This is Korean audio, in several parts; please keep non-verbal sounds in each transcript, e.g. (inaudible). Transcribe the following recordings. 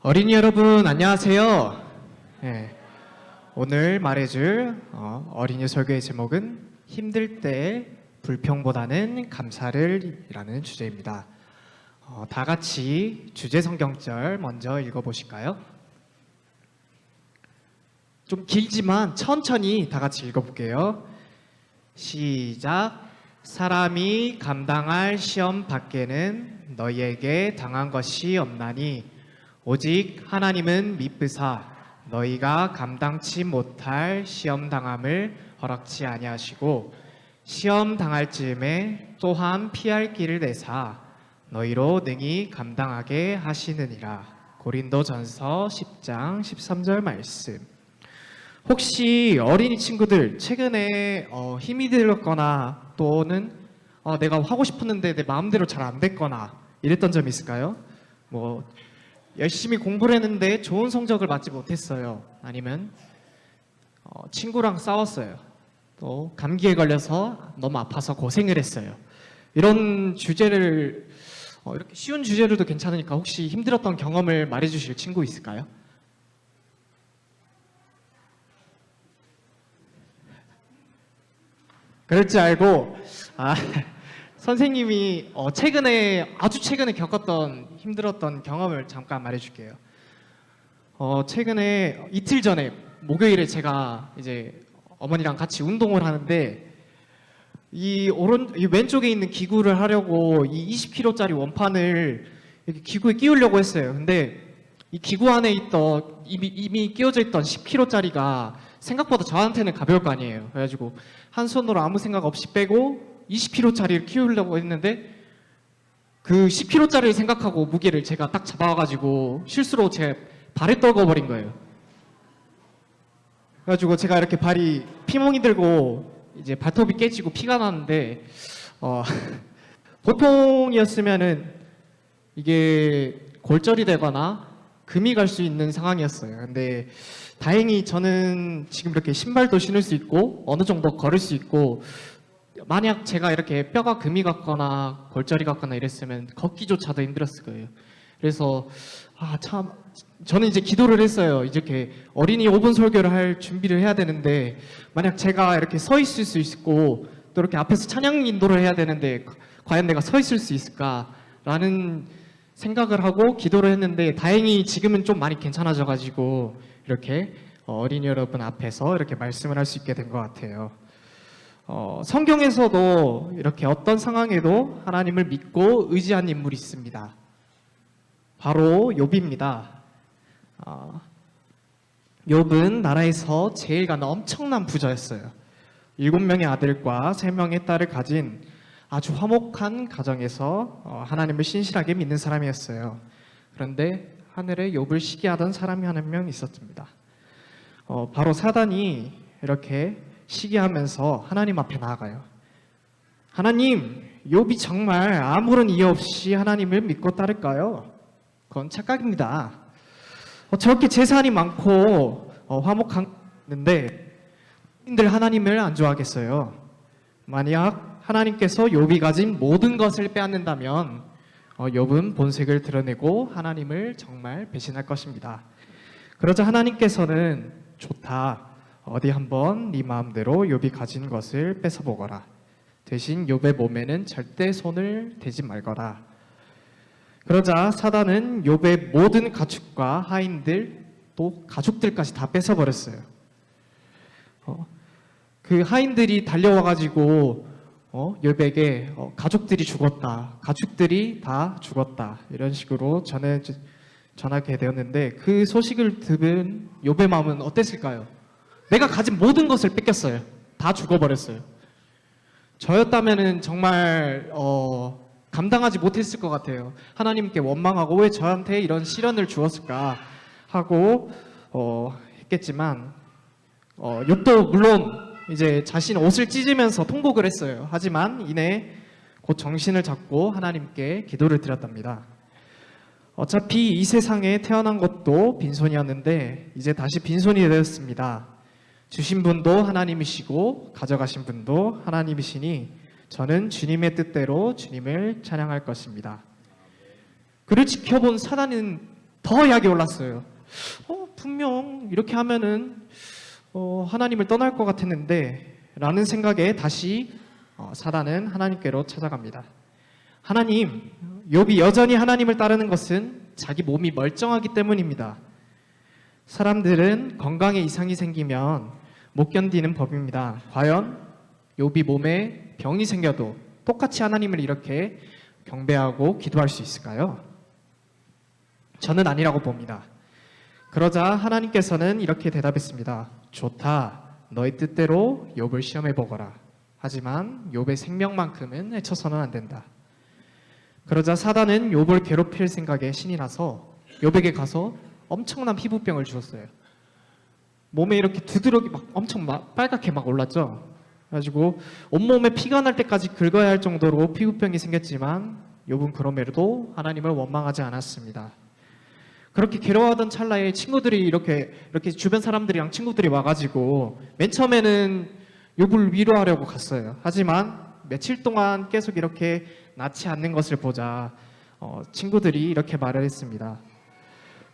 어린이 여러분 안녕하세요. 네, 오늘 말해줄 어, 어린이 설교의 제목은 힘들 때 불평보다는 감사를이라는 주제입니다. 어, 다 같이 주제 성경절 먼저 읽어보실까요? 좀 길지만 천천히 다 같이 읽어볼게요. 시작. 사람이 감당할 시험 밖에는 너희에게 당한 것이 없나니 오직 하나님은 미쁘사 너희가 감당치 못할 시험 당함을 허락치 아니하시고 시험 당할 즈음에 또한 피할 길을 내사 너희로 능히 감당하게 하시느니라. 고린도전서 10장 13절 말씀. 혹시 어린이 친구들 최근에 어, 힘이 들었거나 또는 어, 내가 하고 싶었는데 내 마음대로 잘 안 됐거나 이랬던 점이 있을까요? 뭐 열심히 공부를 했는데 좋은 성적을 받지 못했어요. 아니면 어, 친구랑 싸웠어요. 또 감기에 걸려서 너무 아파서 고생을 했어요. 이런 주제를 어, 이렇게 쉬운 주제들도 괜찮으니까 혹시 힘들었던 경험을 말해주실 친구 있을까요? 그럴 줄 알고 아, 선생님이 어, 최근에 아주 최근에 겪었던 힘들었던 경험을 잠깐 말해줄게요. 어, 최근에 이틀 전에 목요일에 제가 이제 어머니랑 같이 운동을 하는데 이 오른 이 왼쪽에 있는 기구를 하려고 이 20kg짜리 원판을 이렇게 기구에 끼우려고 했어요. 근데 이 기구 안에 있던 이미, 이미 끼워져 있던 10kg짜리가 생각보다 저한테는 가벼울 거 아니에요. 그래가지고 한 손으로 아무 생각 없이 빼고 20kg짜리를 키우려고 했는데 그 10kg짜리를 생각하고 무게를 제가 딱 잡아가지고 실수로 제 발에 떨궈버린 거예요. 그래가지고 제가 이렇게 발이 피멍이 들고 이제 발톱이 깨지고 피가 나는데 어, (laughs) 보통이었으면은 이게 골절이 되거나 금이 갈 수 있는 상황이었어요. 근데 다행히 저는 지금 이렇게 신발도 신을 수 있고 어느 정도 걸을 수 있고 만약 제가 이렇게 뼈가 금이 갔거나 골절이 갔거나 이랬으면 걷기조차도 힘들었을 거예요. 그래서 아 참 저는 이제 기도를 했어요. 이렇게 어린이 5분 설교를 할 준비를 해야 되는데 만약 제가 이렇게 서 있을 수 있고 또 이렇게 앞에서 찬양 인도를 해야 되는데 과연 내가 서 있을 수 있을까라는 생각을 하고 기도를 했는데 다행히 지금은 좀 많이 괜찮아져 가지고 이렇게 어린이 여러분 앞에서 이렇게 말씀을 할 수 있게 된 것 같아요. 어, 성경에서도 이렇게 어떤 상황에도 하나님을 믿고 의지한 인물이 있습니다. 바로 욥입니다. 어, 욥은 나라에서 제일 가는 엄청난 부자였어요. 일곱 명의 아들과 세 명의 딸을 가진 아주 화목한 가정에서 어, 하나님을 신실하게 믿는 사람이었어요. 그런데 하늘에 욥을 시기하던 사람이 한 명 있었습니다. 어, 바로 사단이 이렇게 시기하면서 하나님 앞에 나아가요. 하나님, 욥이 정말 아무런 이유 없이 하나님을 믿고 따를까요? 그건 착각입니다. 어, 저렇게 재산이 많고 어, 화목한데 인들 하나님을 안 좋아하겠어요. 만약 하나님께서 욥이 가진 모든 것을 빼앗는다면 어, 욥은 본색을 드러내고 하나님을 정말 배신할 것입니다. 그러자 하나님께서는 좋다. 어디 한번 네 마음대로 욥이 가진 것을 뺏어 보거라. 대신 욥의 몸에는 절대 손을 대지 말거라. 그러자 사단은 욥의 모든 가축과 하인들 또 가족들까지 다 뺏어 버렸어요. 어, 그 하인들이 달려와 가지고 어, 욥에게 어, 가족들이 죽었다, 가축들이 다 죽었다 이런 식으로 전해 전하게 되었는데 그 소식을 들은 욥의 마음은 어땠을까요? 내가 가진 모든 것을 뺏겼어요. 다 죽어버렸어요. 저였다면은 정말 어, 감당하지 못했을 것 같아요. 하나님께 원망하고 왜 저한테 이런 시련을 주었을까 하고 어, 했겠지만 어, 욥도 물론 이제 자신 옷을 찢으면서 통곡을 했어요. 하지만 이내 곧 정신을 잡고 하나님께 기도를 드렸답니다. 어차피 이 세상에 태어난 것도 빈손이었는데 이제 다시 빈손이 되었습니다. 주신 분도 하나님이시고 가져가신 분도 하나님이시니 저는 주님의 뜻대로 주님을 찬양할 것입니다. 그를 지켜본 사단은 더 약이 올랐어요. 어, 분명 이렇게 하면은 어, 하나님을 떠날 것 같았는데 라는 생각에 다시 어, 사단은 하나님께로 찾아갑니다. 하나님, 욥이 여전히 하나님을 따르는 것은 자기 몸이 멀쩡하기 때문입니다. 사람들은 건강에 이상이 생기면 못 견디는 법입니다. 과연 욥이 몸에 병이 생겨도 똑같이 하나님을 이렇게 경배하고 기도할 수 있을까요? 저는 아니라고 봅니다. 그러자 하나님께서는 이렇게 대답했습니다. 좋다. 너의 뜻대로 욥을 시험해 보거라. 하지만 욥의 생명만큼은 해쳐서는 안 된다. 그러자 사단은 욥을 괴롭힐 생각에 신이 나서 욥에게 가서 엄청난 피부병을 주었어요. 몸에 이렇게 두드러기 막 엄청 막 빨갛게 막 올랐죠. 그래가지고 온몸에 피가 날 때까지 긁어야 할 정도로 피부병이 생겼지만 욥은 그럼에도 하나님을 원망하지 않았습니다. 그렇게 괴로워하던 찰나에 친구들이 이렇게 이렇게 주변 사람들이랑 친구들이 와가지고 맨 처음에는 욥을 위로하려고 갔어요. 하지만 며칠 동안 계속 이렇게 낫지 않는 것을 보자 어, 친구들이 이렇게 말을 했습니다.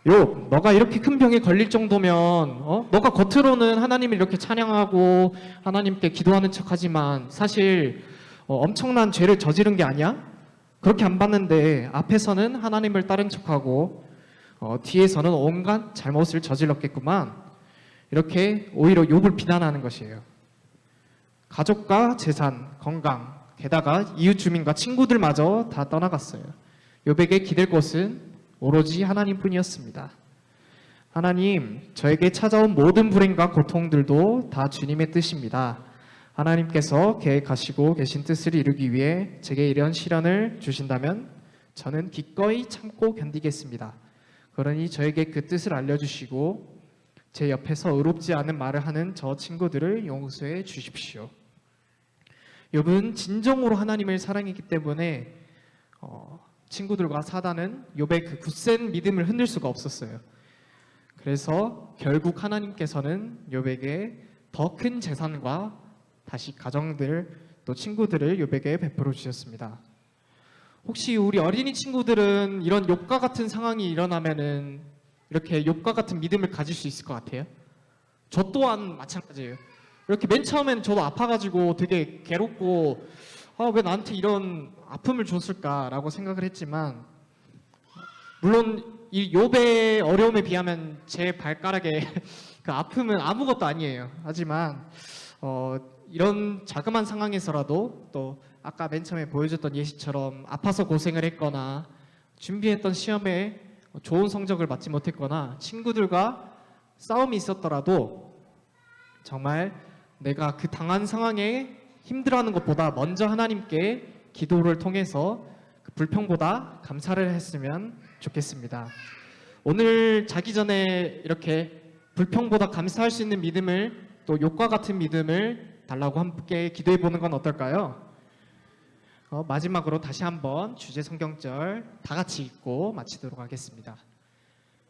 욥, 너가 이렇게 큰 병에 걸릴 정도면, 어? 너가 겉으로는 하나님을 이렇게 찬양하고 하나님께 기도하는 척하지만 사실 어, 엄청난 죄를 저지른 게 아니야? 그렇게 안 봤는데 앞에서는 하나님을 따른 척하고 어, 뒤에서는 온갖 잘못을 저질렀겠구만. 이렇게 오히려 욥을 비난하는 것이에요. 가족과 재산, 건강, 게다가 이웃 주민과 친구들마저 다 떠나갔어요. 욥에게 기댈 곳은 오로지 하나님뿐이었습니다. 하나님, 저에게 찾아온 모든 불행과 고통들도 다 주님의 뜻입니다. 하나님께서 계획하시고 계신 뜻을 이루기 위해 제게 이런 시련을 주신다면 저는 기꺼이 참고 견디겠습니다. 그러니 저에게 그 뜻을 알려주시고 제 옆에서 의롭지 않은 말을 하는 저 친구들을 용서해 주십시오. 욥은 진정으로 하나님을 사랑했기 때문에 어, 친구들과 사단은 욥의 그 굳센 믿음을 흔들 수가 없었어요. 그래서 결국 하나님께서는 욥에게 더 큰 재산과 다시 가정들 또 친구들을 욥에게 베풀어 주셨습니다. 혹시 우리 어린이 친구들은 이런 욥과 같은 상황이 일어나면은 이렇게 욥과 같은 믿음을 가질 수 있을 것 같아요? 저 또한 마찬가지예요. 이렇게 맨 처음엔 저도 아파가지고 되게 괴롭고 아, 왜 나한테 이런 아픔을 줬을까라고 생각을 했지만 물론 이 욥의 어려움에 비하면 제 발가락의 (laughs) 그 아픔은 아무것도 아니에요. 하지만 어, 이런 자그만 상황에서라도 또 아까 맨 처음에 보여줬던 예시처럼 아파서 고생을 했거나 준비했던 시험에 좋은 성적을 받지 못했거나 친구들과 싸움이 있었더라도 정말 내가 그 당한 상황에 힘들어하는 것보다 먼저 하나님께 기도를 통해서 그 불평보다 감사를 했으면 좋겠습니다. 오늘 자기 전에 이렇게 불평보다 감사할 수 있는 믿음을 또 욕과 같은 믿음을 달라고 함께 기도해 보는 건 어떨까요? 어, 마지막으로 다시 한번 주제 성경절 다 같이 읽고 마치도록 하겠습니다.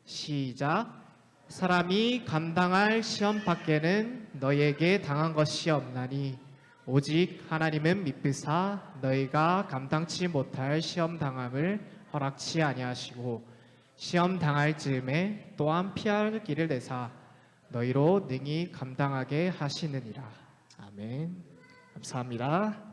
시작. 사람이 감당할 시험 밖에는 너희에게 당한 것이 없나니 오직 하나님은 미쁘사 너희가 감당치 못할 시험 당함을 허락치 아니하시고 시험 당할 즈음에 또한 피할 길을 내사 너희로 능히 감당하게 하시느니라. 아멘. 감사합니다.